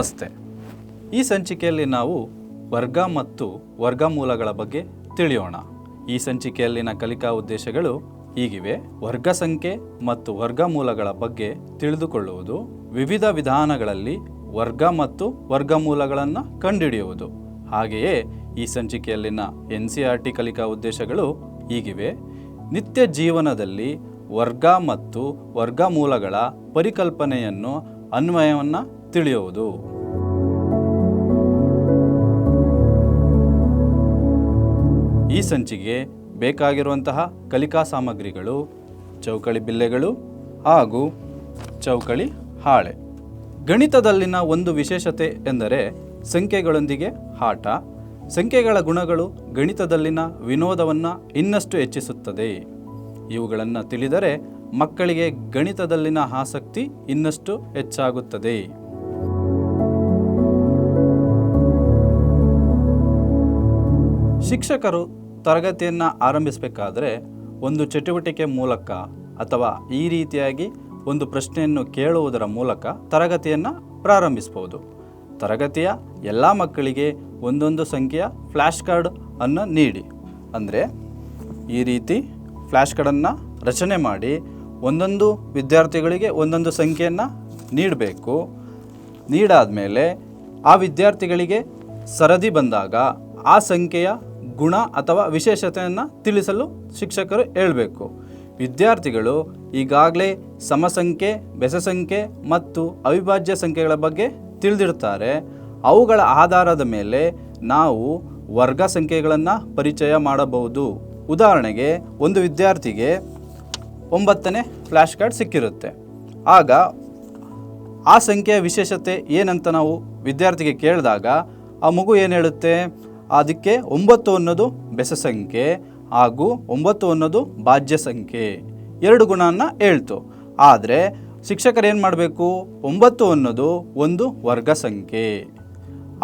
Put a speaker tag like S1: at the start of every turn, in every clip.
S1: ನಮಸ್ತೆ ಈ ಸಂಚಿಕೆಯಲ್ಲಿ ನಾವು ವರ್ಗ ಮತ್ತು ವರ್ಗಮೂಲಗಳ ಬಗ್ಗೆ ತಿಳಿಯೋಣ ಈ ಸಂಚಿಕೆಯಲ್ಲಿನ ಕಲಿಕಾ ಉದ್ದೇಶಗಳು ಹೀಗಿವೆ ವರ್ಗ ಸಂಖ್ಯೆ ಮತ್ತು ವರ್ಗಮೂಲಗಳ ಬಗ್ಗೆ ತಿಳಿದುಕೊಳ್ಳುವುದು ವಿವಿಧ ವಿಧಾನಗಳಲ್ಲಿ ವರ್ಗ ಮತ್ತು ವರ್ಗಮೂಲಗಳನ್ನು ಕಂಡುಹಿಡಿಯುವುದು ಹಾಗೆಯೇ ಈ ಸಂಚಿಕೆಯಲ್ಲಿನ ಎನ್ ಸಿ ಆರ್ ಟಿ ಕಲಿಕಾ ಉದ್ದೇಶಗಳು ಹೀಗಿವೆ ನಿತ್ಯ ಜೀವನದಲ್ಲಿ ವರ್ಗ ಮತ್ತು ವರ್ಗಮೂಲಗಳ ಪರಿಕಲ್ಪನೆಯನ್ನು ಅನ್ವಯವನ್ನು ತಿಳಿಯುವುದು ಈ ಸಂಚಿಗೆ ಬೇಕಾಗಿರುವಂತಹ ಕಲಿಕಾ ಸಾಮಗ್ರಿಗಳು ಚೌಕಳಿ ಬಿಲ್ಲೆಗಳು ಹಾಗೂ ಚೌಕಳಿ ಹಾಳೆ ಗಣಿತದಲ್ಲಿನ ಒಂದು ವಿಶೇಷತೆ ಎಂದರೆ ಸಂಖ್ಯೆಗಳೊಂದಿಗೆ ಆಟ ಸಂಖ್ಯೆಗಳ ಗುಣಗಳು ಗಣಿತದಲ್ಲಿನ ವಿನೋದವನ್ನು ಇನ್ನಷ್ಟು ಹೆಚ್ಚಿಸುತ್ತದೆ ಇವುಗಳನ್ನು ತಿಳಿದರೆ ಮಕ್ಕಳಿಗೆ ಗಣಿತದಲ್ಲಿನ ಆಸಕ್ತಿ ಇನ್ನಷ್ಟು ಹೆಚ್ಚಾಗುತ್ತದೆ ಶಿಕ್ಷಕರು ತರಗತಿಯನ್ನು ಆರಂಭಿಸಬೇಕಾದ್ರೆ ಒಂದು ಚಟುವಟಿಕೆ ಮೂಲಕ ಅಥವಾ ಈ ರೀತಿಯಾಗಿ ಒಂದು ಪ್ರಶ್ನೆಯನ್ನು ಕೇಳುವುದರ ಮೂಲಕ ತರಗತಿಯನ್ನು ಪ್ರಾರಂಭಿಸ್ಬೋದು ತರಗತಿಯ ಎಲ್ಲ ಮಕ್ಕಳಿಗೆ ಒಂದೊಂದು ಸಂಖ್ಯೆಯ ಫ್ಲ್ಯಾಶ್ ಕಾರ್ಡ್ ಅನ್ನು ನೀಡಿ ಅಂದರೆ ಈ ರೀತಿ ಫ್ಲ್ಯಾಶ್ ಕಾರ್ಡನ್ನು ರಚನೆ ಮಾಡಿ ಒಂದೊಂದು ವಿದ್ಯಾರ್ಥಿಗಳಿಗೆ ಒಂದೊಂದು ಸಂಖ್ಯೆಯನ್ನು ನೀಡಬೇಕು ನೀಡಾದ ಮೇಲೆ ಆ ವಿದ್ಯಾರ್ಥಿಗಳಿಗೆ ಸರದಿ ಬಂದಾಗ ಆ ಸಂಖ್ಯೆಯ ಗುಣ ಅಥವಾ ವಿಶೇಷತೆಯನ್ನು ತಿಳಿಸಲು ಶಿಕ್ಷಕರು ಹೇಳಬೇಕು ವಿದ್ಯಾರ್ಥಿಗಳು ಈಗಾಗಲೇ ಸಮಸಂಖ್ಯೆ ಬೆಸಸಂಖ್ಯೆ ಮತ್ತು ಅವಿಭಾಜ್ಯ ಸಂಖ್ಯೆಗಳ ಬಗ್ಗೆ ತಿಳಿದಿರ್ತಾರೆ ಅವುಗಳ ಆಧಾರದ ಮೇಲೆ ನಾವು ವರ್ಗ ಸಂಖ್ಯೆಗಳನ್ನು ಪರಿಚಯ ಮಾಡಬಹುದು ಉದಾಹರಣೆಗೆ ಒಂದು ವಿದ್ಯಾರ್ಥಿಗೆ ಒಂಬತ್ತನೇ ಫ್ಲ್ಯಾಶ್ ಕಾರ್ಡ್ ಸಿಕ್ಕಿರುತ್ತೆ ಆಗ ಆ ಸಂಖ್ಯೆಯ ವಿಶೇಷತೆ ಏನಂತ ನಾವು ವಿದ್ಯಾರ್ಥಿಗೆ ಕೇಳಿದಾಗ ಆ ಮಗು ಏನು ಹೇಳುತ್ತೆ ಅದಕ್ಕೆ ಒಂಬತ್ತು ಅನ್ನೋದು ಬೆಸ ಸಂಖ್ಯೆ ಹಾಗೂ ಒಂಬತ್ತು ಅನ್ನೋದು ಭಾಜ್ಯ ಸಂಖ್ಯೆ ಎರಡು ಗುಣನ ಹೇಳ್ತು ಆದರೆ ಶಿಕ್ಷಕರು ಏನು ಮಾಡಬೇಕು ಒಂಬತ್ತು ಅನ್ನೋದು ಒಂದು ವರ್ಗ ಸಂಖ್ಯೆ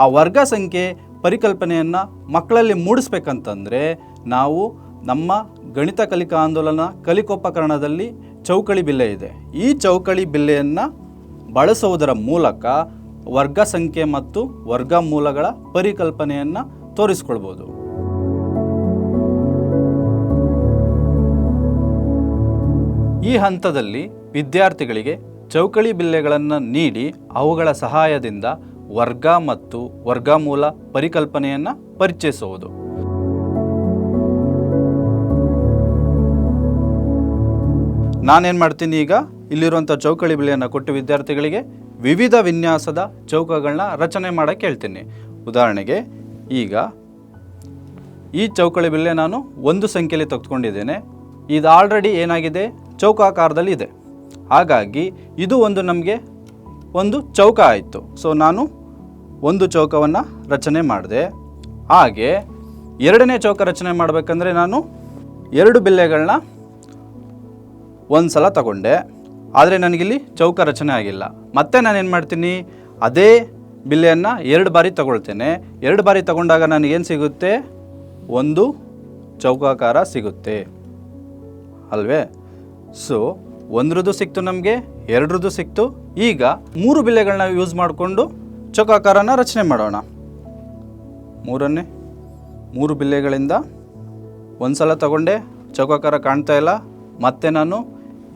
S1: ಆ ವರ್ಗ ಸಂಖ್ಯೆ ಪರಿಕಲ್ಪನೆಯನ್ನು ಮಕ್ಕಳಲ್ಲಿ ಮೂಡಿಸ್ಬೇಕಂತಂದರೆ ನಾವು ನಮ್ಮ ಗಣಿತ ಕಲಿಕಾ ಆಂದೋಲನ ಕಲಿಕೋಪಕರಣದಲ್ಲಿ ಚೌಕಳಿ ಬಿಲ್ಲೆ ಇದೆ ಈ ಚೌಕಳಿ ಬಿಲ್ಲೆಯನ್ನು ಬಳಸುವುದರ ಮೂಲಕ ವರ್ಗ ಸಂಖ್ಯೆ ಮತ್ತು ವರ್ಗ ಮೂಲಗಳ ಪರಿಕಲ್ಪನೆಯನ್ನು ತೋರಿಸ್ಕೊಳ್ಬೋದು ಈ ಹಂತದಲ್ಲಿ ವಿದ್ಯಾರ್ಥಿಗಳಿಗೆ ಚೌಕಳಿ ಬಿಲ್ಲೆಗಳನ್ನು ನೀಡಿ ಅವುಗಳ ಸಹಾಯದಿಂದ ವರ್ಗ ಮತ್ತು ವರ್ಗಮೂಲ ಪರಿಕಲ್ಪನೆಯನ್ನು ಪರಿಚಯಿಸುವುದು ನಾನೇನು ಮಾಡ್ತೀನಿ ಈಗ ಇಲ್ಲಿರುವಂಥ ಚೌಕಳಿ ಬಿಲ್ಲೆಯನ್ನು ಕೊಟ್ಟು ವಿದ್ಯಾರ್ಥಿಗಳಿಗೆ ವಿವಿಧ ವಿನ್ಯಾಸದ ಚೌಕಗಳನ್ನ ರಚನೆ ಮಾಡೋಕ್ಕೆ ಹೇಳ್ತೀನಿ ಉದಾಹರಣೆಗೆ ಈಗ ಈ ಚೌಕಳಿ ಬಿಲ್ಲೆ ನಾನು ಒಂದು ಸಂಖ್ಯೆಯಲ್ಲಿ ತೆಗೆದುಕೊಂಡಿದ್ದೇನೆ ಇದು ಆಲ್ರೆಡಿ ಏನಾಗಿದೆ ಚೌಕಾಕಾರದಲ್ಲಿ ಇದೆ ಹಾಗಾಗಿ ಇದು ಒಂದು ನಮಗೆ ಒಂದು ಚೌಕ ಆಯಿತು ಸೊ ನಾನು ಒಂದು ಚೌಕವನ್ನು ರಚನೆ ಮಾಡಿದೆ ಹಾಗೆ ಎರಡನೇ ಚೌಕ ರಚನೆ ಮಾಡಬೇಕಂದ್ರೆ ನಾನು ಎರಡು ಬಿಲ್ಲೆಗಳನ್ನ ಒಂದು ಸಲ ತಗೊಂಡೆ ಆದರೆ ನನಗಿಲ್ಲಿ ಚೌಕ ರಚನೆ ಆಗಿಲ್ಲ ಮತ್ತೆ ನಾನು ಏನು ಮಾಡ್ತೀನಿ ಅದೇ ಬಿಲ್ಲೆಯನ್ನು ಎರಡು ಬಾರಿ ತಗೊಳ್ತೇನೆ ಎರಡು ಬಾರಿ ತಗೊಂಡಾಗ ನನಗೇನು ಸಿಗುತ್ತೆ ಒಂದು ಚೌಕಾಕಾರ ಸಿಗುತ್ತೆ ಅಲ್ವೇ ಸೊ ಒಂದ್ರದ್ದು ಸಿಕ್ತು ನಮಗೆ ಎರಡರದ್ದು ಸಿಕ್ತು ಈಗ ಮೂರು ಬಿಲ್ಲೆಗಳನ್ನ ಯೂಸ್ ಮಾಡಿಕೊಂಡು ಚೌಕಾಕಾರನ ರಚನೆ ಮಾಡೋಣ ಮೂರನ್ನೇ ಮೂರು ಬಿಲ್ಲೆಗಳಿಂದ ಒಂದು ಸಲ ತಗೊಂಡೆ ಚೌಕಾಕಾರ ಕಾಣ್ತಾ ಇಲ್ಲ ಮತ್ತೆ ನಾನು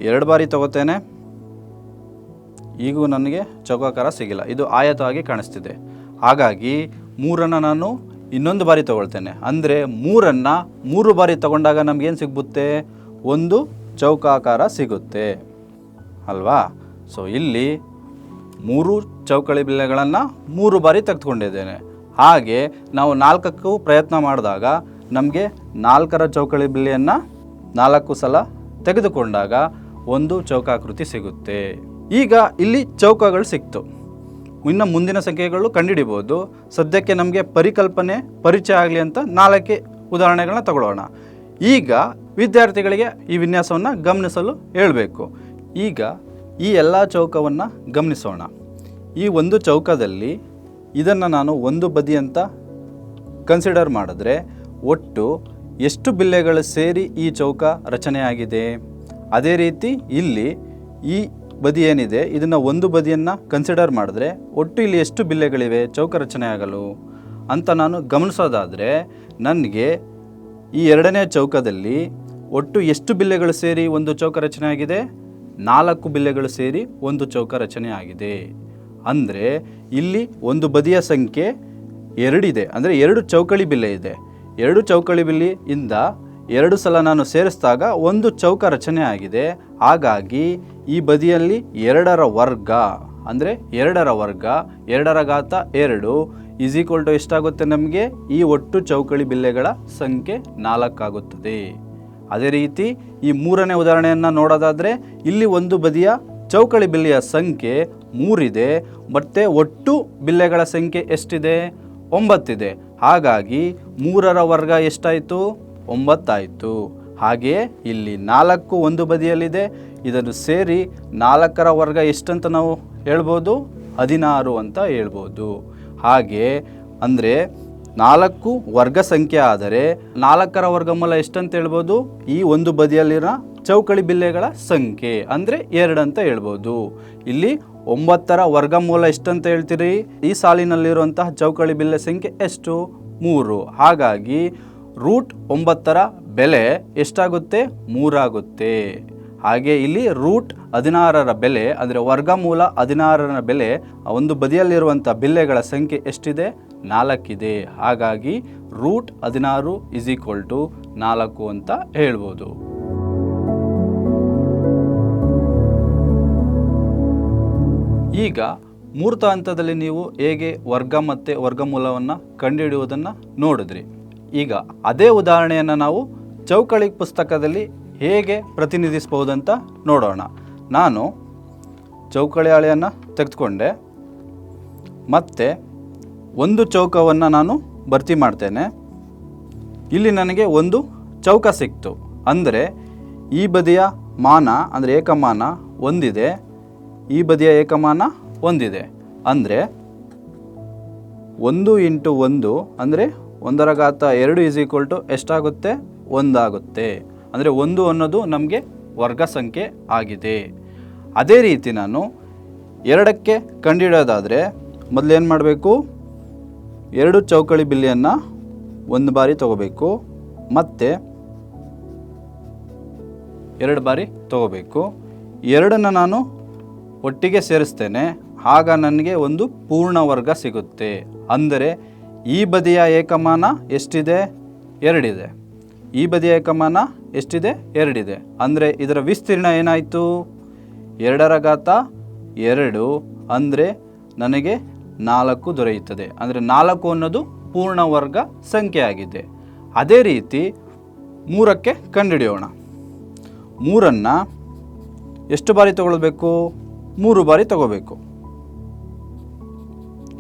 S1: ಎರಡು ಬಾರಿ ತಗೋತೇನೆ ಈಗೂ ನನಗೆ ಚೌಕಾಕಾರ ಸಿಗಿಲ್ಲ ಇದು ಆಯತವಾಗಿ ಕಾಣಿಸ್ತಿದೆ ಹಾಗಾಗಿ ಮೂರನ್ನು ನಾನು ಇನ್ನೊಂದು ಬಾರಿ ತಗೊಳ್ತೇನೆ ಅಂದರೆ ಮೂರನ್ನು ಮೂರು ಬಾರಿ ತಗೊಂಡಾಗ ನಮಗೇನು ಸಿಗುತ್ತೆ ಒಂದು ಚೌಕಾಕಾರ ಸಿಗುತ್ತೆ ಅಲ್ವಾ ಸೊ ಇಲ್ಲಿ ಮೂರು ಚೌಕಳಿ ಬಿಲ್ಲೆಗಳನ್ನು ಮೂರು ಬಾರಿ ತೆಗೆದುಕೊಂಡಿದ್ದೇನೆ ಹಾಗೆ ನಾವು ನಾಲ್ಕಕ್ಕೂ ಪ್ರಯತ್ನ ಮಾಡಿದಾಗ ನಮಗೆ ನಾಲ್ಕರ ಚೌಕಳಿ ಬಿಲ್ಲೆಯನ್ನು ನಾಲ್ಕು ಸಲ ತೆಗೆದುಕೊಂಡಾಗ ಒಂದು ಚೌಕಾಕೃತಿ ಸಿಗುತ್ತೆ ಈಗ ಇಲ್ಲಿ ಚೌಕಗಳು ಸಿಕ್ತು ಇನ್ನು ಮುಂದಿನ ಸಂಖ್ಯೆಗಳು ಕಂಡುಹಿಡಿಬೋದು ಸದ್ಯಕ್ಕೆ ನಮಗೆ ಪರಿಕಲ್ಪನೆ ಪರಿಚಯ ಆಗಲಿ ಅಂತ ನಾಲ್ಕೇ ಉದಾಹರಣೆಗಳನ್ನ ತಗೊಳ್ಳೋಣ ಈಗ ವಿದ್ಯಾರ್ಥಿಗಳಿಗೆ ಈ ವಿನ್ಯಾಸವನ್ನು ಗಮನಿಸಲು ಹೇಳಬೇಕು ಈಗ ಈ ಎಲ್ಲ ಚೌಕವನ್ನು ಗಮನಿಸೋಣ ಈ ಒಂದು ಚೌಕದಲ್ಲಿ ಇದನ್ನು ನಾನು ಒಂದು ಬದಿ ಅಂತ ಕನ್ಸಿಡರ್ ಮಾಡಿದ್ರೆ ಒಟ್ಟು ಎಷ್ಟು ಬಿಲ್ಲೆಗಳು ಸೇರಿ ಈ ಚೌಕ ರಚನೆಯಾಗಿದೆ ಅದೇ ರೀತಿ ಇಲ್ಲಿ ಈ ಬದಿ ಏನಿದೆ ಇದನ್ನು ಒಂದು ಬದಿಯನ್ನು ಕನ್ಸಿಡರ್ ಮಾಡಿದ್ರೆ ಒಟ್ಟು ಇಲ್ಲಿ ಎಷ್ಟು ಬಿಲ್ಲೆಗಳಿವೆ ಚೌಕ ರಚನೆ ಆಗಲು ಅಂತ ನಾನು ಗಮನಿಸೋದಾದರೆ ನನಗೆ ಈ ಎರಡನೇ ಚೌಕದಲ್ಲಿ ಒಟ್ಟು ಎಷ್ಟು ಬಿಲ್ಲೆಗಳು ಸೇರಿ ಒಂದು ಚೌಕ ರಚನೆ ಆಗಿದೆ ನಾಲ್ಕು ಬಿಲ್ಲೆಗಳು ಸೇರಿ ಒಂದು ಚೌಕ ರಚನೆ ಆಗಿದೆ ಅಂದರೆ ಇಲ್ಲಿ ಒಂದು ಬದಿಯ ಸಂಖ್ಯೆ ಎರಡಿದೆ ಅಂದರೆ ಎರಡು ಚೌಕಳಿ ಬಿಲ್ಲೆ ಇದೆ ಎರಡು ಚೌಕಳಿ ಬಿಲ್ಲಿಯಿಂದ ಎರಡು ಸಲ ನಾನು ಸೇರಿಸಿದಾಗ ಒಂದು ಚೌಕ ರಚನೆ ಆಗಿದೆ ಹಾಗಾಗಿ ಈ ಬದಿಯಲ್ಲಿ ಎರಡರ ವರ್ಗ ಅಂದರೆ ಎರಡರ ವರ್ಗ ಎರಡರ ಗಾತ ಎರಡು ಈಸ್ ಈಕ್ವಲ್ ಟು ಎಷ್ಟಾಗುತ್ತೆ ನಮಗೆ ಈ ಒಟ್ಟು ಚೌಕಳಿ ಬಿಲ್ಲೆಗಳ ಸಂಖ್ಯೆ ನಾಲ್ಕಾಗುತ್ತದೆ ಅದೇ ರೀತಿ ಈ ಮೂರನೇ ಉದಾಹರಣೆಯನ್ನು ನೋಡೋದಾದರೆ ಇಲ್ಲಿ ಒಂದು ಬದಿಯ ಚೌಕಳಿ ಬಿಲ್ಲೆಯ ಸಂಖ್ಯೆ ಮೂರಿದೆ ಮತ್ತು ಒಟ್ಟು ಬಿಲ್ಲೆಗಳ ಸಂಖ್ಯೆ ಎಷ್ಟಿದೆ ಒಂಬತ್ತಿದೆ ಹಾಗಾಗಿ ಮೂರರ ವರ್ಗ ಎಷ್ಟಾಯಿತು ಒಂಬತ್ತಾಯಿತು ಹಾಗೆಯೇ ಇಲ್ಲಿ ನಾಲ್ಕು ಒಂದು ಬದಿಯಲ್ಲಿದೆ ಇದನ್ನು ಸೇರಿ ನಾಲ್ಕರ ವರ್ಗ ಎಷ್ಟಂತ ನಾವು ಹೇಳ್ಬೋದು ಹದಿನಾರು ಅಂತ ಹೇಳ್ಬೋದು ಹಾಗೆ ಅಂದರೆ ನಾಲ್ಕು ವರ್ಗ ಸಂಖ್ಯೆ ಆದರೆ ನಾಲ್ಕರ ವರ್ಗಮೂಲ ಎಷ್ಟಂತ ಹೇಳ್ಬೋದು ಈ ಒಂದು ಬದಿಯಲ್ಲಿರೋ ಚೌಕಳಿ ಬಿಲ್ಲೆಗಳ ಸಂಖ್ಯೆ ಅಂದರೆ ಎರಡು ಅಂತ ಹೇಳ್ಬೋದು ಇಲ್ಲಿ ಒಂಬತ್ತರ ವರ್ಗ ಮೂಲ ಎಷ್ಟಂತ ಹೇಳ್ತೀರಿ ಈ ಸಾಲಿನಲ್ಲಿರುವಂತಹ ಚೌಕಳಿ ಬಿಲ್ಲೆ ಸಂಖ್ಯೆ ಎಷ್ಟು ಮೂರು ಹಾಗಾಗಿ ರೂಟ್ ಒಂಬತ್ತರ ಬೆಲೆ ಎಷ್ಟಾಗುತ್ತೆ ಮೂರಾಗುತ್ತೆ ಹಾಗೆ ಇಲ್ಲಿ ರೂಟ್ ಹದಿನಾರರ ಬೆಲೆ ಅಂದರೆ ವರ್ಗಮೂಲ ಹದಿನಾರರ ಬೆಲೆ ಒಂದು ಬದಿಯಲ್ಲಿರುವಂಥ ಬಿಲ್ಲೆಗಳ ಸಂಖ್ಯೆ ಎಷ್ಟಿದೆ ನಾಲ್ಕಿದೆ ಹಾಗಾಗಿ ರೂಟ್ ಹದಿನಾರು ಇಸ್ ಈಕ್ವಲ್ ಟು ನಾಲ್ಕು ಅಂತ ಹೇಳ್ಬೋದು ಈಗ ಮೂರ್ತ ಹಂತದಲ್ಲಿ ನೀವು ಹೇಗೆ ವರ್ಗ ಮತ್ತು ವರ್ಗಮೂಲವನ್ನು ಕಂಡುಹಿಡಿಯುವುದನ್ನು ನೋಡಿದ್ರಿ ಈಗ ಅದೇ ಉದಾಹರಣೆಯನ್ನು ನಾವು ಚೌಕಳಿ ಪುಸ್ತಕದಲ್ಲಿ ಹೇಗೆ ಪ್ರತಿನಿಧಿಸ್ಬೋದಂತ ನೋಡೋಣ ನಾನು ಚೌಕಳಿ ಹಾಳೆಯನ್ನು ತೆಗೆದುಕೊಂಡೆ ಮತ್ತು ಒಂದು ಚೌಕವನ್ನು ನಾನು ಭರ್ತಿ ಮಾಡ್ತೇನೆ ಇಲ್ಲಿ ನನಗೆ ಒಂದು ಚೌಕ ಸಿಕ್ತು ಅಂದರೆ ಈ ಬದಿಯ ಮಾನ ಅಂದರೆ ಏಕಮಾನ ಒಂದಿದೆ ಈ ಬದಿಯ ಏಕಮಾನ ಒಂದಿದೆ ಅಂದರೆ ಒಂದು ಇಂಟು ಒಂದು ಅಂದರೆ ಒಂದರ ಘಾತ ಎರಡು ಈಸ್ ಈಕ್ವಲ್ ಟು ಎಷ್ಟಾಗುತ್ತೆ ಒಂದಾಗುತ್ತೆ ಅಂದರೆ ಒಂದು ಅನ್ನೋದು ನಮಗೆ ವರ್ಗ ಸಂಖ್ಯೆ ಆಗಿದೆ ಅದೇ ರೀತಿ ನಾನು ಎರಡಕ್ಕೆ ಕಂಡುಹಿಡೋದಾದರೆ ಮೊದಲೇನು ಮಾಡಬೇಕು ಎರಡು ಚೌಕಳಿ ಬಿಲ್ಲಿಯನ್ನು ಒಂದು ಬಾರಿ ತಗೋಬೇಕು ಮತ್ತು ಎರಡು ಬಾರಿ ತಗೋಬೇಕು ಎರಡನ್ನು ನಾನು ಒಟ್ಟಿಗೆ ಸೇರಿಸ್ತೇನೆ ಆಗ ನನಗೆ ಒಂದು ಪೂರ್ಣ ವರ್ಗ ಸಿಗುತ್ತೆ ಅಂದರೆ ಈ ಬದಿಯ ಏಕಮಾನ ಎಷ್ಟಿದೆ ಎರಡಿದೆ ಈ ಬದಿಯ ಏಕಮಾನ ಎಷ್ಟಿದೆ ಎರಡಿದೆ ಅಂದರೆ ಇದರ ವಿಸ್ತೀರ್ಣ ಏನಾಯಿತು ಎರಡರ ಗಾತ ಎರಡು ಅಂದರೆ ನನಗೆ ನಾಲ್ಕು ದೊರೆಯುತ್ತದೆ ಅಂದರೆ ನಾಲ್ಕು ಅನ್ನೋದು ಪೂರ್ಣ ವರ್ಗ ಸಂಖ್ಯೆಯಾಗಿದೆ ಅದೇ ರೀತಿ ಮೂರಕ್ಕೆ ಕಂಡುಹಿಡಿಯೋಣ ಮೂರನ್ನು ಎಷ್ಟು ಬಾರಿ ತಗೊಳ್ಬೇಕು ಮೂರು ಬಾರಿ ತಗೋಬೇಕು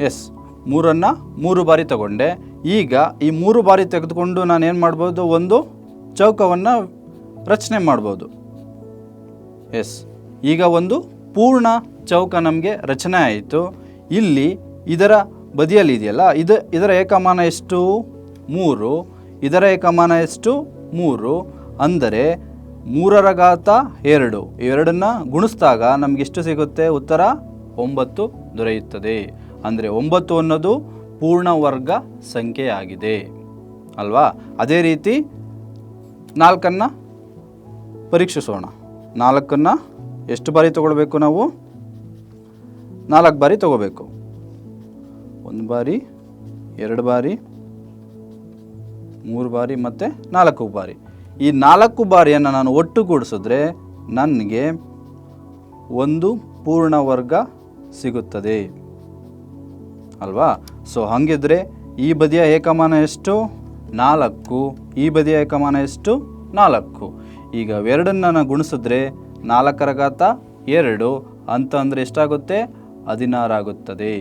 S1: ಎಸ್ ಮೂರನ್ನು ಮೂರು ಬಾರಿ ತಗೊಂಡೆ ಈಗ ಈ ಮೂರು ಬಾರಿ ತೆಗೆದುಕೊಂಡು ನಾನು ಏನು ಮಾಡ್ಬೋದು ಒಂದು ಚೌಕವನ್ನು ರಚನೆ ಮಾಡ್ಬೋದು ಎಸ್ ಈಗ ಒಂದು ಪೂರ್ಣ ಚೌಕ ನಮಗೆ ರಚನೆ ಆಯಿತು ಇಲ್ಲಿ ಇದರ ಬದಿಯಲ್ಲಿ ಇದೆಯಲ್ಲ ಇದು ಇದರ ಏಕಮಾನ ಎಷ್ಟು ಮೂರು ಇದರ ಏಕಮಾನ ಎಷ್ಟು ಮೂರು ಅಂದರೆ ಮೂರರ ಘಾತ ಎರಡು ಇವೆರಡನ್ನು ಗುಣಿಸಿದಾಗ ನಮಗೆಷ್ಟು ಸಿಗುತ್ತೆ ಉತ್ತರ ಒಂಬತ್ತು ದೊರೆಯುತ್ತದೆ ಅಂದರೆ ಒಂಬತ್ತು ಅನ್ನೋದು ಪೂರ್ಣ ವರ್ಗ ಸಂಖ್ಯೆಯಾಗಿದೆ ಅಲ್ವಾ ಅದೇ ರೀತಿ ನಾಲ್ಕನ್ನು ಪರೀಕ್ಷಿಸೋಣ ನಾಲ್ಕನ್ನು ಎಷ್ಟು ಬಾರಿ ತಗೊಳ್ಬೇಕು ನಾವು ನಾಲ್ಕು ಬಾರಿ ತಗೋಬೇಕು ಒಂದು ಬಾರಿ ಎರಡು ಬಾರಿ ಮೂರು ಬಾರಿ ಮತ್ತು ನಾಲ್ಕು ಬಾರಿ ಈ ನಾಲ್ಕು ಬಾರಿಯನ್ನು ನಾನು ಒಟ್ಟುಗೂಡಿಸಿದ್ರೆ ನನಗೆ ಒಂದು ಪೂರ್ಣ ವರ್ಗ ಸಿಗುತ್ತದೆ ಅಲ್ವಾ ಸೊ ಹಾಗಿದ್ರೆ ಈ ಬದಿಯ ಏಕಮಾನ ಎಷ್ಟು ನಾಲ್ಕು ಈ ಬದಿಯ ಏಕಮಾನ ಎಷ್ಟು ನಾಲ್ಕು ಈಗ ಎರಡನ್ನ ನಾನು ಗುಣಿಸಿದ್ರೆ ನಾಲ್ಕರ ಘಾತ ಎರಡು ಅಂತ ಅಂದರೆ ಎಷ್ಟಾಗುತ್ತೆ ಹದಿನಾರಾಗುತ್ತದೆ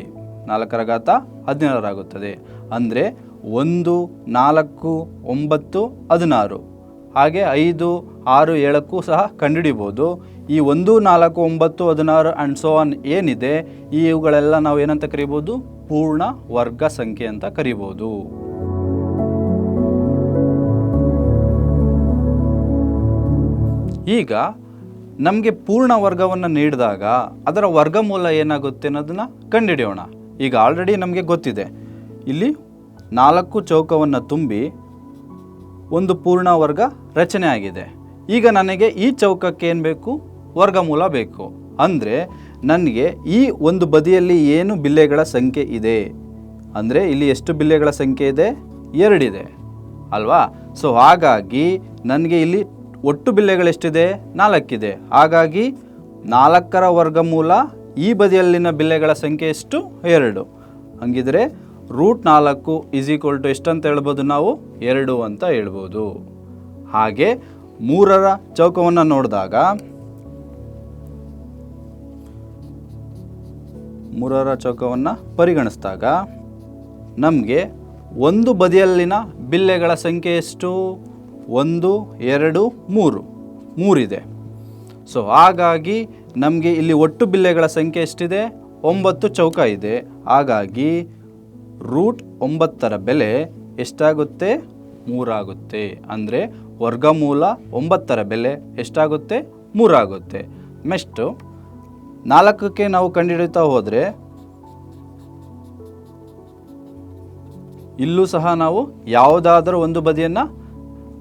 S1: ನಾಲ್ಕರ ಘಾತ ಹದಿನಾರಾಗುತ್ತದೆ ಅಂದರೆ ಒಂದು ನಾಲ್ಕು ಒಂಬತ್ತು ಹದಿನಾರು ಹಾಗೆ ಐದು ಆರು ಏಳಕ್ಕೂ ಸಹ ಕಂಡುಹಿಡಿಬೋದು ಈ ಒಂದು ನಾಲ್ಕು ಒಂಬತ್ತು ಹದಿನಾರು ಆ್ಯಂಡ್ ಸೋ ಆನ್ ಏನಿದೆ ಈ ಇವುಗಳೆಲ್ಲ ನಾವು ಏನಂತ ಕರಿಬೋದು ಪೂರ್ಣ ವರ್ಗ ಸಂಖ್ಯೆ ಅಂತ ಕರಿಬೋದು ಈಗ ನಮಗೆ ಪೂರ್ಣ ವರ್ಗವನ್ನು ನೀಡಿದಾಗ ಅದರ ವರ್ಗಮೂಲ ಏನಾಗುತ್ತೆ ಅನ್ನೋದನ್ನು ಕಂಡುಹಿಡಿಯೋಣ ಈಗ ಆಲ್ರೆಡಿ ನಮಗೆ ಗೊತ್ತಿದೆ ಇಲ್ಲಿ ನಾಲ್ಕು ಚೌಕವನ್ನು ತುಂಬಿ ಒಂದು ಪೂರ್ಣ ವರ್ಗ ರಚನೆ ಆಗಿದೆ ಈಗ ನನಗೆ ಈ ಚೌಕಕ್ಕೆ ಏನು ಬೇಕು ವರ್ಗಮೂಲ ಬೇಕು ಅಂದರೆ ನನಗೆ ಈ ಒಂದು ಬದಿಯಲ್ಲಿ ಏನು ಬಿಲ್ಲೆಗಳ ಸಂಖ್ಯೆ ಇದೆ ಅಂದರೆ ಇಲ್ಲಿ ಎಷ್ಟು ಬಿಲ್ಲೆಗಳ ಸಂಖ್ಯೆ ಇದೆ ಎರಡಿದೆ ಅಲ್ವಾ ಸೊ ಹಾಗಾಗಿ ನನಗೆ ಇಲ್ಲಿ ಒಟ್ಟು ಬಿಲ್ಲೆಗಳೆಷ್ಟಿದೆ ನಾಲ್ಕಿದೆ ಹಾಗಾಗಿ ನಾಲ್ಕರ ವರ್ಗಮೂಲ ಈ ಬದಿಯಲ್ಲಿನ ಬಿಲ್ಲೆಗಳ ಸಂಖ್ಯೆ ಎಷ್ಟು ಎರಡು ಹಂಗಿದ್ರೆ ರೂಟ್ ನಾಲ್ಕು ಇಸ್ ಈಕ್ವಲ್ ಟು ಎಷ್ಟಂತ ಹೇಳ್ಬೋದು ನಾವು ಎರಡು ಅಂತ ಹೇಳ್ಬೋದು ಹಾಗೆ ಮೂರರ ಚೌಕವನ್ನು ನೋಡಿದಾಗ ಮೂರರ ಚೌಕವನ್ನು ಪರಿಗಣಿಸಿದಾಗ ನಮಗೆ ಒಂದು ಬದಿಯಲ್ಲಿನ ಬಿಲ್ಲೆಗಳ ಸಂಖ್ಯೆ ಎಷ್ಟು ಒಂದು ಎರಡು ಮೂರು ಮೂರಿದೆ ಸೊ ಹಾಗಾಗಿ ನಮಗೆ ಇಲ್ಲಿ ಒಟ್ಟು ಬಿಲ್ಲೆಗಳ ಸಂಖ್ಯೆ ಎಷ್ಟಿದೆ ಒಂಬತ್ತು ಚೌಕ ಇದೆ ಹಾಗಾಗಿ ರೂಟ್ ಒಂಬತ್ತರ ಬೆಲೆ ಎಷ್ಟಾಗುತ್ತೆ ಮೂರಾಗುತ್ತೆ ಅಂದರೆ ವರ್ಗಮೂಲ ಒಂಬತ್ತರ ಬೆಲೆ ಎಷ್ಟಾಗುತ್ತೆ ಮೂರಾಗುತ್ತೆ ನೆಕ್ಸ್ಟು ನಾಲ್ಕಕ್ಕೆ ನಾವು ಕಂಡುಹಿಡಿತಾ ಹೋದರೆ ಇಲ್ಲೂ ಸಹ ನಾವು ಯಾವುದಾದರೂ ಒಂದು ಬದಿಯನ್ನು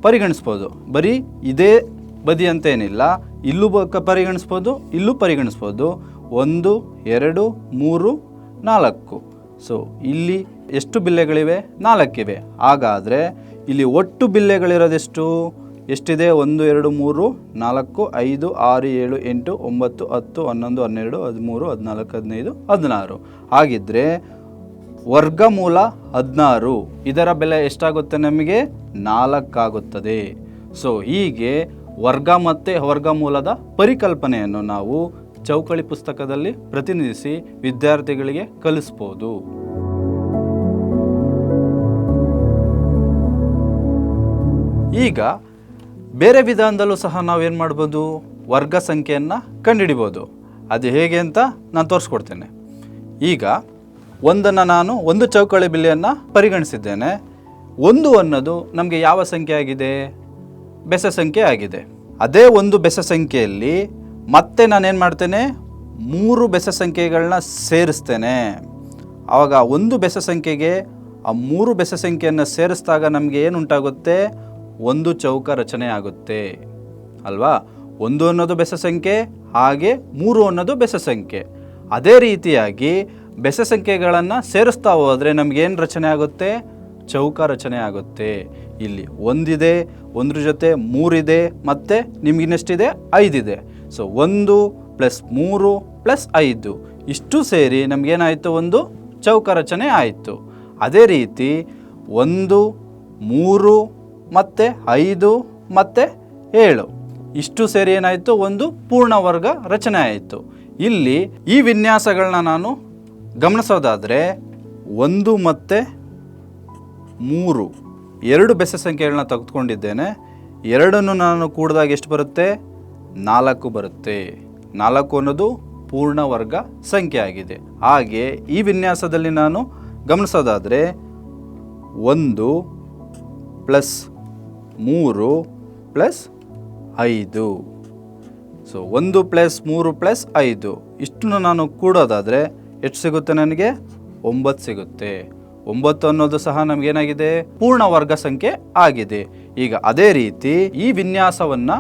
S1: ಪರಿಗಣಿಸ್ಬೋದು ಬರೀ ಇದೇ ಬದಿ ಅಂತೇನಿಲ್ಲ ಇಲ್ಲೂ ಪರಿಗಣಿಸ್ಬೋದು ಇಲ್ಲೂ ಪರಿಗಣಿಸ್ಬೋದು ಒಂದು ಎರಡು ಮೂರು ನಾಲ್ಕು ಸೊ ಇಲ್ಲಿ ಎಷ್ಟು ಬಿಲ್ಲೆಗಳಿವೆ ನಾಲ್ಕಿವೆ ಹಾಗಾದರೆ ಇಲ್ಲಿ ಒಟ್ಟು ಬಿಲ್ಲೆಗಳಿರೋದೆಷ್ಟು ಎಷ್ಟಿದೆ ಒಂದು ಎರಡು ಮೂರು ನಾಲ್ಕು ಐದು ಆರು ಏಳು ಎಂಟು ಒಂಬತ್ತು ಹತ್ತು ಹನ್ನೊಂದು ಹನ್ನೆರಡು ಹದಿಮೂರು ಹದಿನಾಲ್ಕು ಹದಿನೈದು ಹದಿನಾರು ಹಾಗಿದ್ರೆ ಮೂಲ ಹದಿನಾರು ಇದರ ಬೆಲೆ ಎಷ್ಟಾಗುತ್ತೆ ನಮಗೆ ನಾಲ್ಕಾಗುತ್ತದೆ ಸೊ ಹೀಗೆ ವರ್ಗ ಮತ್ತು ಮೂಲದ ಪರಿಕಲ್ಪನೆಯನ್ನು ನಾವು ಚೌಕಳಿ ಪುಸ್ತಕದಲ್ಲಿ ಪ್ರತಿನಿಧಿಸಿ ವಿದ್ಯಾರ್ಥಿಗಳಿಗೆ ಕಲಿಸ್ಬೋದು ಈಗ ಬೇರೆ ವಿಧಾನದಲ್ಲೂ ಸಹ ನಾವು ಏನು ಮಾಡ್ಬೋದು ವರ್ಗ ಸಂಖ್ಯೆಯನ್ನು ಕಂಡುಹಿಡಿಬೋದು ಅದು ಹೇಗೆ ಅಂತ ನಾನು ತೋರಿಸ್ಕೊಡ್ತೇನೆ ಈಗ ಒಂದನ್ನು ನಾನು ಒಂದು ಚೌಕಳಿ ಬಿಲ್ಲೆಯನ್ನು ಪರಿಗಣಿಸಿದ್ದೇನೆ ಒಂದು ಅನ್ನೋದು ನಮಗೆ ಯಾವ ಸಂಖ್ಯೆ ಆಗಿದೆ ಬೆಸ ಸಂಖ್ಯೆ ಆಗಿದೆ ಅದೇ ಒಂದು ಬೆಸ ಸಂಖ್ಯೆಯಲ್ಲಿ ಮತ್ತೆ ನಾನೇನು ಮಾಡ್ತೇನೆ ಮೂರು ಬೆಸ ಸಂಖ್ಯೆಗಳನ್ನ ಸೇರಿಸ್ತೇನೆ ಆವಾಗ ಒಂದು ಬೆಸ ಸಂಖ್ಯೆಗೆ ಆ ಮೂರು ಬೆಸ ಸಂಖ್ಯೆಯನ್ನು ಸೇರಿಸಿದಾಗ ನಮಗೆ ಏನುಂಟಾಗುತ್ತೆ ಒಂದು ಚೌಕ ರಚನೆ ಆಗುತ್ತೆ ಅಲ್ವಾ ಒಂದು ಅನ್ನೋದು ಬೆಸ ಸಂಖ್ಯೆ ಹಾಗೆ ಮೂರು ಅನ್ನೋದು ಬೆಸ ಸಂಖ್ಯೆ ಅದೇ ರೀತಿಯಾಗಿ ಬೆಸ ಸಂಖ್ಯೆಗಳನ್ನು ಸೇರಿಸ್ತಾ ಹೋದರೆ ನಮಗೇನು ರಚನೆ ಆಗುತ್ತೆ ಚೌಕ ರಚನೆ ಆಗುತ್ತೆ ಇಲ್ಲಿ ಒಂದಿದೆ ಒಂದ್ರ ಜೊತೆ ಮೂರಿದೆ ಮತ್ತು ನಿಮಗಿನ್ನೆಷ್ಟಿದೆ ಐದಿದೆ ಸೊ ಒಂದು ಪ್ಲಸ್ ಮೂರು ಪ್ಲಸ್ ಐದು ಇಷ್ಟು ಸೇರಿ ನಮಗೇನಾಯಿತು ಒಂದು ಚೌಕ ರಚನೆ ಆಯಿತು ಅದೇ ರೀತಿ ಒಂದು ಮೂರು ಮತ್ತು ಐದು ಮತ್ತು ಏಳು ಇಷ್ಟು ಸೇರಿ ಏನಾಯಿತು ಒಂದು ಪೂರ್ಣ ವರ್ಗ ರಚನೆ ಆಯಿತು ಇಲ್ಲಿ ಈ ವಿನ್ಯಾಸಗಳನ್ನ ನಾನು ಗಮನಿಸೋದಾದರೆ ಒಂದು ಮತ್ತು ಮೂರು ಎರಡು ಬೆಸ ಸಂಖ್ಯೆಗಳನ್ನ ತೆಗೆದುಕೊಂಡಿದ್ದೇನೆ ಎರಡನ್ನು ನಾನು ಕೂಡಿದಾಗ ಎಷ್ಟು ಬರುತ್ತೆ ನಾಲ್ಕು ಬರುತ್ತೆ ನಾಲ್ಕು ಅನ್ನೋದು ಪೂರ್ಣ ವರ್ಗ ಸಂಖ್ಯೆ ಆಗಿದೆ ಹಾಗೆ ಈ ವಿನ್ಯಾಸದಲ್ಲಿ ನಾನು ಗಮನಿಸೋದಾದರೆ ಒಂದು ಪ್ಲಸ್ ಮೂರು ಪ್ಲಸ್ ಐದು ಸೊ ಒಂದು ಪ್ಲಸ್ ಮೂರು ಪ್ಲಸ್ ಐದು ಇಷ್ಟನ್ನು ನಾನು ಕೂಡೋದಾದರೆ ಎಷ್ಟು ಸಿಗುತ್ತೆ ನನಗೆ ಒಂಬತ್ತು ಸಿಗುತ್ತೆ ಒಂಬತ್ತು ಅನ್ನೋದು ಸಹ ನಮಗೇನಾಗಿದೆ ಪೂರ್ಣ ವರ್ಗ ಸಂಖ್ಯೆ ಆಗಿದೆ ಈಗ ಅದೇ ರೀತಿ ಈ ವಿನ್ಯಾಸವನ್ನು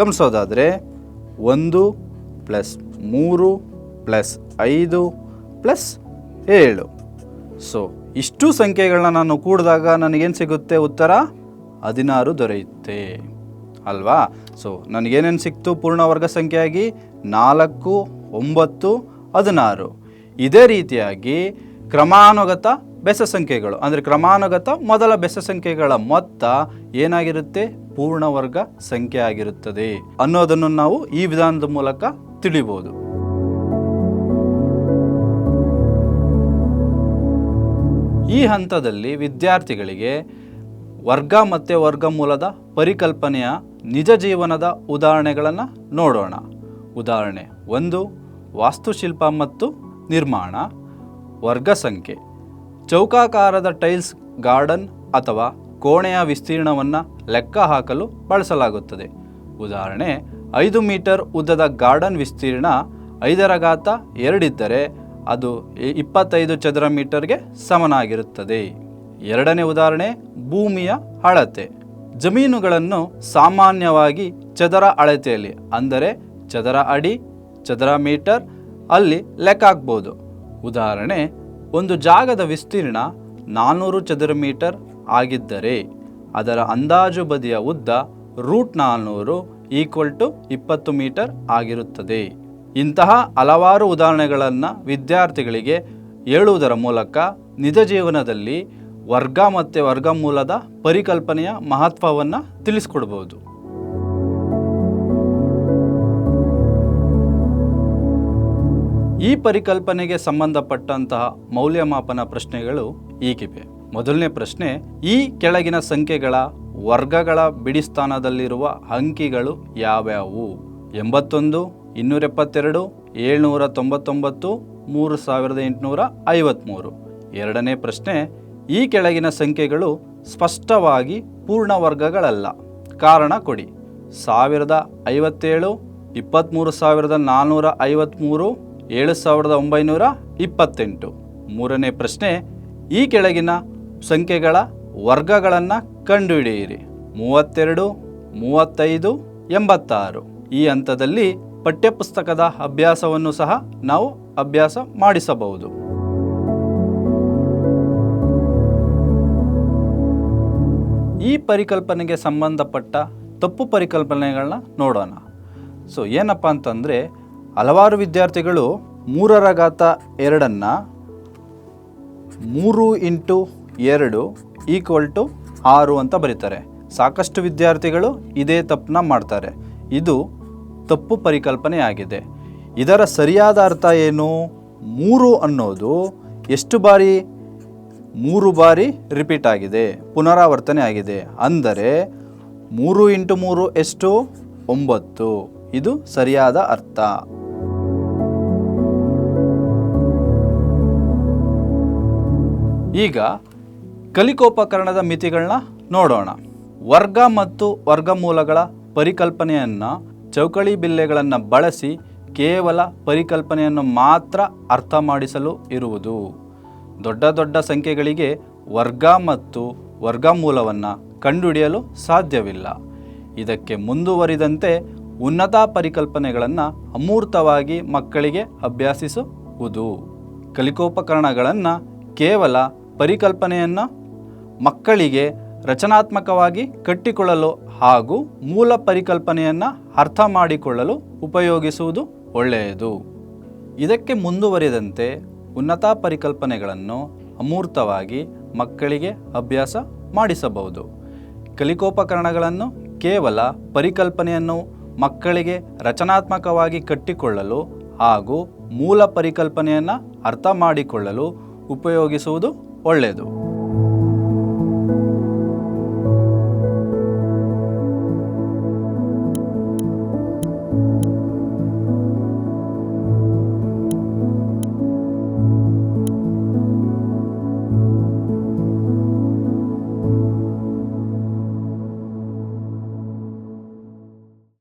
S1: ಗಮನಿಸೋದಾದರೆ ಒಂದು ಪ್ಲಸ್ ಮೂರು ಪ್ಲಸ್ ಐದು ಪ್ಲಸ್ ಏಳು ಸೊ ಇಷ್ಟು ಸಂಖ್ಯೆಗಳನ್ನ ನಾನು ಕೂಡಿದಾಗ ನನಗೇನು ಸಿಗುತ್ತೆ ಉತ್ತರ ಹದಿನಾರು ದೊರೆಯುತ್ತೆ ಅಲ್ವಾ ಸೊ ನನಗೇನೇನು ಸಿಕ್ತು ಪೂರ್ಣ ವರ್ಗ ಸಂಖ್ಯೆಯಾಗಿ ನಾಲ್ಕು ಒಂಬತ್ತು ಹದಿನಾರು ಇದೇ ರೀತಿಯಾಗಿ ಕ್ರಮಾನುಗತ ಬೆಸ ಸಂಖ್ಯೆಗಳು ಅಂದರೆ ಕ್ರಮಾನುಗತ ಮೊದಲ ಬೆಸ ಸಂಖ್ಯೆಗಳ ಮೊತ್ತ ಏನಾಗಿರುತ್ತೆ ಪೂರ್ಣ ವರ್ಗ ಸಂಖ್ಯೆ ಆಗಿರುತ್ತದೆ ಅನ್ನೋದನ್ನು ನಾವು ಈ ವಿಧಾನದ ಮೂಲಕ ತಿಳಿಬೋದು ಈ ಹಂತದಲ್ಲಿ ವಿದ್ಯಾರ್ಥಿಗಳಿಗೆ ವರ್ಗ ಮತ್ತು ಮೂಲದ ಪರಿಕಲ್ಪನೆಯ ನಿಜ ಜೀವನದ ಉದಾಹರಣೆಗಳನ್ನು ನೋಡೋಣ ಉದಾಹರಣೆ ಒಂದು ವಾಸ್ತುಶಿಲ್ಪ ಮತ್ತು ನಿರ್ಮಾಣ ವರ್ಗ ಸಂಖ್ಯೆ ಚೌಕಾಕಾರದ ಟೈಲ್ಸ್ ಗಾರ್ಡನ್ ಅಥವಾ ಕೋಣೆಯ ವಿಸ್ತೀರ್ಣವನ್ನು ಲೆಕ್ಕ ಹಾಕಲು ಬಳಸಲಾಗುತ್ತದೆ ಉದಾಹರಣೆ ಐದು ಮೀಟರ್ ಉದ್ದದ ಗಾರ್ಡನ್ ವಿಸ್ತೀರ್ಣ ಐದರ ಘಾತ ಎರಡಿದ್ದರೆ ಅದು ಇಪ್ಪತ್ತೈದು ಚದರ ಮೀಟರ್ಗೆ ಸಮನಾಗಿರುತ್ತದೆ ಎರಡನೇ ಉದಾಹರಣೆ ಭೂಮಿಯ ಅಳತೆ ಜಮೀನುಗಳನ್ನು ಸಾಮಾನ್ಯವಾಗಿ ಚದರ ಅಳತೆಯಲ್ಲಿ ಅಂದರೆ ಚದರ ಅಡಿ ಚದರ ಮೀಟರ್ ಅಲ್ಲಿ ಲೆಕ್ಕ ಹಾಕ್ಬೋದು ಉದಾಹರಣೆ ಒಂದು ಜಾಗದ ವಿಸ್ತೀರ್ಣ ನಾನ್ನೂರು ಚದರ ಮೀಟರ್ ಆಗಿದ್ದರೆ ಅದರ ಅಂದಾಜು ಬದಿಯ ಉದ್ದ ರೂಟ್ ನಾನ್ನೂರು ಈಕ್ವಲ್ ಟು ಇಪ್ಪತ್ತು ಮೀಟರ್ ಆಗಿರುತ್ತದೆ ಇಂತಹ ಹಲವಾರು ಉದಾಹರಣೆಗಳನ್ನು ವಿದ್ಯಾರ್ಥಿಗಳಿಗೆ ಹೇಳುವುದರ ಮೂಲಕ ನಿಜ ಜೀವನದಲ್ಲಿ ವರ್ಗ ಮತ್ತು ಮೂಲದ ಪರಿಕಲ್ಪನೆಯ ಮಹತ್ವವನ್ನು ತಿಳಿಸ್ಕೊಡ್ಬೋದು ಈ ಪರಿಕಲ್ಪನೆಗೆ ಸಂಬಂಧಪಟ್ಟಂತಹ ಮೌಲ್ಯಮಾಪನ ಪ್ರಶ್ನೆಗಳು ಈಗಿವೆ ಮೊದಲನೇ ಪ್ರಶ್ನೆ ಈ ಕೆಳಗಿನ ಸಂಖ್ಯೆಗಳ ವರ್ಗಗಳ ಬಿಡಿಸ್ಥಾನದಲ್ಲಿರುವ ಅಂಕಿಗಳು ಯಾವ್ಯಾವು ಎಂಬತ್ತೊಂದು ಇನ್ನೂರ ಎಪ್ಪತ್ತೆರಡು ಏಳ್ನೂರ ತೊಂಬತ್ತೊಂಬತ್ತು ಮೂರು ಸಾವಿರದ ಎಂಟುನೂರ ಐವತ್ತ್ಮೂರು ಎರಡನೇ ಪ್ರಶ್ನೆ ಈ ಕೆಳಗಿನ ಸಂಖ್ಯೆಗಳು ಸ್ಪಷ್ಟವಾಗಿ ಪೂರ್ಣ ವರ್ಗಗಳಲ್ಲ ಕಾರಣ ಕೊಡಿ ಸಾವಿರದ ಐವತ್ತೇಳು ಇಪ್ಪತ್ತ್ಮೂರು ಸಾವಿರದ ನಾನ್ನೂರ ಐವತ್ತ್ಮೂರು ಏಳು ಸಾವಿರದ ಒಂಬೈನೂರ ಇಪ್ಪತ್ತೆಂಟು ಮೂರನೇ ಪ್ರಶ್ನೆ ಈ ಕೆಳಗಿನ ಸಂಖ್ಯೆಗಳ ವರ್ಗಗಳನ್ನು ಕಂಡುಹಿಡಿಯಿರಿ ಮೂವತ್ತೆರಡು ಮೂವತ್ತೈದು ಎಂಬತ್ತಾರು ಈ ಹಂತದಲ್ಲಿ ಪಠ್ಯಪುಸ್ತಕದ ಅಭ್ಯಾಸವನ್ನು ಸಹ ನಾವು ಅಭ್ಯಾಸ ಮಾಡಿಸಬಹುದು ಈ ಪರಿಕಲ್ಪನೆಗೆ ಸಂಬಂಧಪಟ್ಟ ತಪ್ಪು ಪರಿಕಲ್ಪನೆಗಳನ್ನ ನೋಡೋಣ ಸೊ ಏನಪ್ಪ ಅಂತಂದರೆ ಹಲವಾರು ವಿದ್ಯಾರ್ಥಿಗಳು ಮೂರರ ಘಾತ ಎರಡನ್ನು ಮೂರು ಇಂಟು ಎರಡು ಈಕ್ವಲ್ ಟು ಆರು ಅಂತ ಬರೀತಾರೆ ಸಾಕಷ್ಟು ವಿದ್ಯಾರ್ಥಿಗಳು ಇದೇ ತಪ್ಪನ್ನ ಮಾಡ್ತಾರೆ ಇದು ತಪ್ಪು ಪರಿಕಲ್ಪನೆಯಾಗಿದೆ ಇದರ ಸರಿಯಾದ ಅರ್ಥ ಏನು ಮೂರು ಅನ್ನೋದು ಎಷ್ಟು ಬಾರಿ ಮೂರು ಬಾರಿ ರಿಪೀಟ್ ಆಗಿದೆ ಪುನರಾವರ್ತನೆ ಆಗಿದೆ ಅಂದರೆ ಮೂರು ಇಂಟು ಮೂರು ಎಷ್ಟು ಒಂಬತ್ತು ಇದು ಸರಿಯಾದ ಅರ್ಥ ಈಗ ಕಲಿಕೋಪಕರಣದ ಮಿತಿಗಳನ್ನ ನೋಡೋಣ ವರ್ಗ ಮತ್ತು ವರ್ಗಮೂಲಗಳ ಪರಿಕಲ್ಪನೆಯನ್ನು ಚೌಕಳಿ ಬಿಲ್ಲೆಗಳನ್ನು ಬಳಸಿ ಕೇವಲ ಪರಿಕಲ್ಪನೆಯನ್ನು ಮಾತ್ರ ಅರ್ಥ ಮಾಡಿಸಲು ಇರುವುದು ದೊಡ್ಡ ದೊಡ್ಡ ಸಂಖ್ಯೆಗಳಿಗೆ ವರ್ಗ ಮತ್ತು ಮೂಲವನ್ನು ಕಂಡುಹಿಡಿಯಲು ಸಾಧ್ಯವಿಲ್ಲ ಇದಕ್ಕೆ ಮುಂದುವರಿದಂತೆ ಉನ್ನತ ಪರಿಕಲ್ಪನೆಗಳನ್ನು ಅಮೂರ್ತವಾಗಿ ಮಕ್ಕಳಿಗೆ ಅಭ್ಯಾಸಿಸುವುದು ಕಲಿಕೋಪಕರಣಗಳನ್ನು ಕೇವಲ ಪರಿಕಲ್ಪನೆಯನ್ನು ಮಕ್ಕಳಿಗೆ ರಚನಾತ್ಮಕವಾಗಿ ಕಟ್ಟಿಕೊಳ್ಳಲು ಹಾಗೂ ಮೂಲ ಪರಿಕಲ್ಪನೆಯನ್ನು ಅರ್ಥ ಮಾಡಿಕೊಳ್ಳಲು ಉಪಯೋಗಿಸುವುದು ಒಳ್ಳೆಯದು ಇದಕ್ಕೆ ಮುಂದುವರಿದಂತೆ ಉನ್ನತ ಪರಿಕಲ್ಪನೆಗಳನ್ನು ಅಮೂರ್ತವಾಗಿ ಮಕ್ಕಳಿಗೆ ಅಭ್ಯಾಸ ಮಾಡಿಸಬಹುದು ಕಲಿಕೋಪಕರಣಗಳನ್ನು ಕೇವಲ ಪರಿಕಲ್ಪನೆಯನ್ನು ಮಕ್ಕಳಿಗೆ ರಚನಾತ್ಮಕವಾಗಿ ಕಟ್ಟಿಕೊಳ್ಳಲು ಹಾಗೂ ಮೂಲ ಪರಿಕಲ್ಪನೆಯನ್ನು ಅರ್ಥ ಮಾಡಿಕೊಳ್ಳಲು ಉಪಯೋಗಿಸುವುದು ಒಳ್ಳೆಯದು